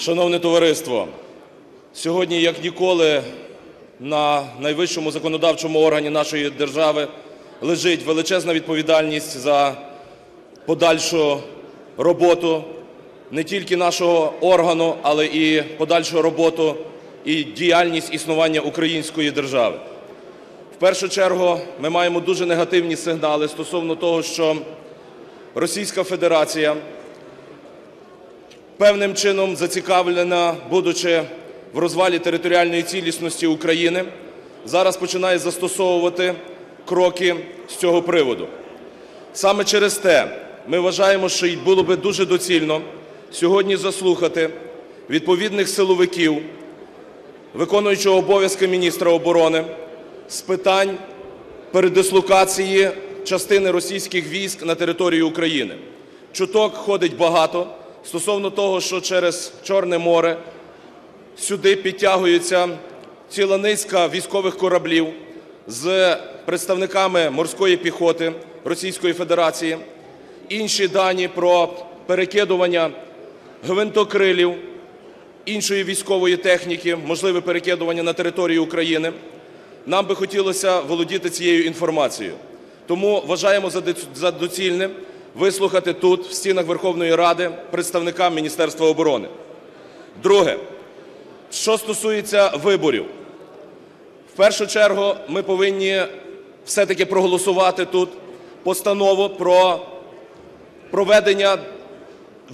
Шановне товариство, сьогодні, як ніколи, на найвищому законодавчому органі нашої держави лежить величезна відповідальність за подальшу роботу не тільки нашого органу, але і подальшу роботу і діяльність існування української держави. В першу чергу ми маємо дуже негативні сигнали стосовно того, що Російська Федерація певним чином зацікавлена, будучи в розвалі територіальної цілісності України, зараз починає застосовувати кроки з цього приводу. Саме через те ми вважаємо, що й було би дуже доцільно сьогодні заслухати відповідних силовиків, виконуючого обов'язки міністра оборони з питань передислокації частини російських військ на територію України. Чуток ходить багато стосовно того, що через Чорне море сюди підтягується ціла низка військових кораблів з представниками морської піхоти Російської Федерації. Інші дані про перекидування гвинтокрилів, іншої військової техніки, можливе перекидування на територію України. Нам би хотілося володіти цією інформацією. Тому вважаємо за доцільне вислухати тут, в стінах Верховної Ради, представника Міністерства оборони. Друге. Що стосується виборів. В першу чергу ми повинні все-таки проголосувати тут постанову про проведення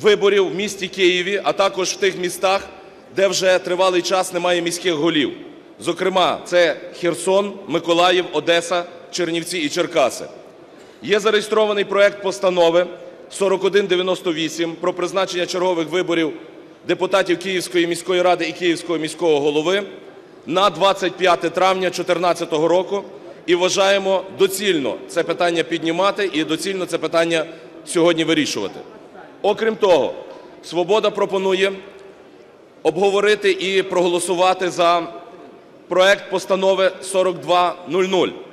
виборів в місті Києві, а також в тих містах, де вже тривалий час немає міських голів. Зокрема, це Херсон, Миколаїв, Одеса, Чернівці і Черкаси. Є зареєстрований проект Постанови 4198 про призначення чергових виборів депутатів Київської міської ради і Київського міського голови на 25 травня 2014 року. І вважаємо доцільно це питання піднімати і доцільно це питання сьогодні вирішувати. Окрім того, "Свобода" пропонує обговорити і проголосувати за проект Постанови 4200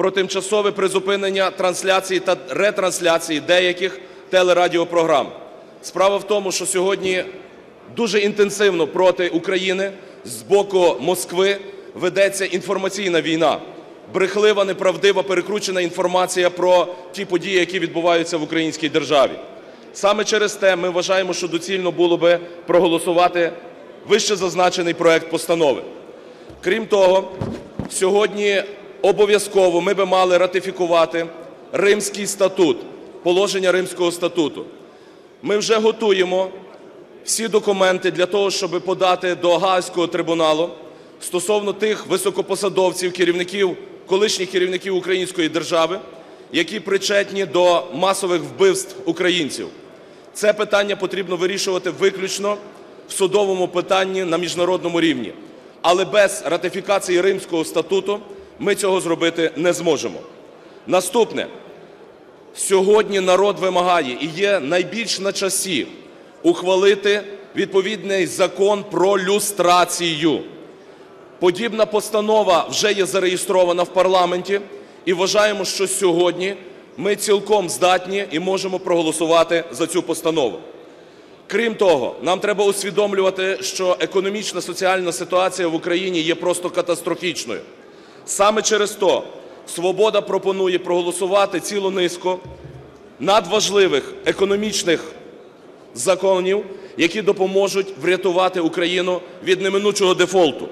про тимчасове призупинення трансляції та ретрансляції деяких телерадіопрограм. Справа в тому, що сьогодні дуже інтенсивно проти України з боку Москви ведеться інформаційна війна, брехлива, неправдива, перекручена інформація про ті події, які відбуваються в українській державі. Саме через те ми вважаємо, що доцільно було би проголосувати вищезазначений проект постанови. Крім того, сьогодні обов'язково ми би мали ратифікувати Римський статут, положення Римського статуту. Ми вже готуємо всі документи для того, щоб подати до Гаазького трибуналу стосовно тих високопосадовців, керівників, колишніх керівників української держави, які причетні до масових вбивств українців. Це питання потрібно вирішувати виключно в судовому питанні на міжнародному рівні. Але без ратифікації Римського статуту ми цього зробити не зможемо. Наступне. Сьогодні народ вимагає і є найбільш на часі ухвалити відповідний Закон про люстрацію. Подібна постанова вже є зареєстрована в парламенті, і вважаємо, що сьогодні ми цілком здатні і можемо проголосувати за цю постанову. Крім того, нам треба усвідомлювати, що економічна соціальна ситуація в Україні є просто катастрофічною. Саме через то "Свобода" пропонує проголосувати цілу низку надважливих економічних законів, які допоможуть врятувати Україну від неминучого дефолту.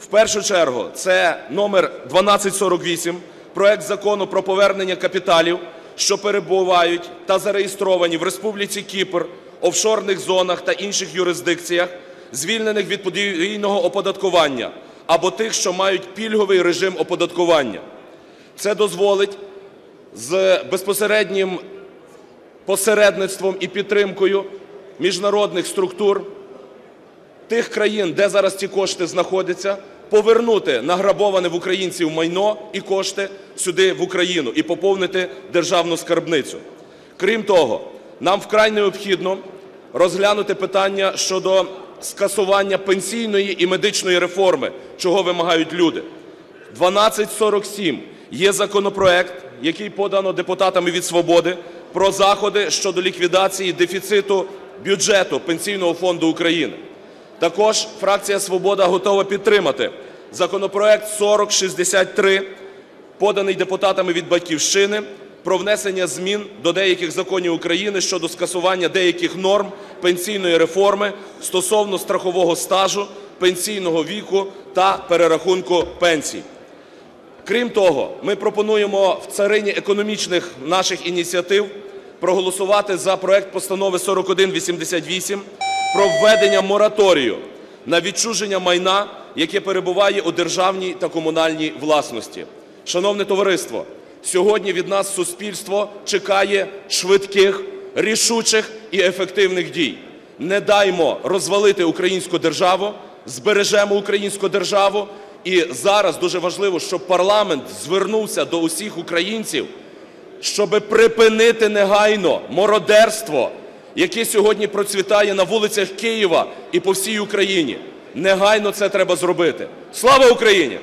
В першу чергу це номер 1248 проект Закону про повернення капіталів, що перебувають та зареєстровані в Республіці Кіпр, офшорних зонах та інших юрисдикціях, звільнених від подвійного оподаткування, або тих, що мають пільговий режим оподаткування. Це дозволить з безпосереднім посередництвом і підтримкою міжнародних структур тих країн, де зараз ці кошти знаходяться, повернути награбоване в українців майно і кошти сюди в Україну і поповнити державну скарбницю. Крім того, нам вкрай необхідно розглянути питання щодо скасування пенсійної і медичної реформи, чого вимагають люди. 1247 є законопроект, який подано депутатами від "Свободи", про заходи щодо ліквідації дефіциту бюджету Пенсійного фонду України. Також фракція «Свобода» готова підтримати законопроект 4063, поданий депутатами від "Батьківщини", про внесення змін до деяких законів України щодо скасування деяких норм пенсійної реформи стосовно страхового стажу, пенсійного віку та перерахунку пенсій. Крім того, ми пропонуємо в царині економічних наших ініціатив проголосувати за проект Постанови 4188 про введення мораторію на відчуження майна, яке перебуває у державній та комунальній власності. Шановне товариство, сьогодні від нас суспільство чекає швидких, рішучих і ефективних дій. Не даймо розвалити українську державу, збережемо українську державу. І зараз дуже важливо, щоб парламент звернувся до усіх українців, щоб припинити негайно мародерство, яке сьогодні процвітає на вулицях Києва і по всій Україні. Негайно це треба зробити. Слава Україні!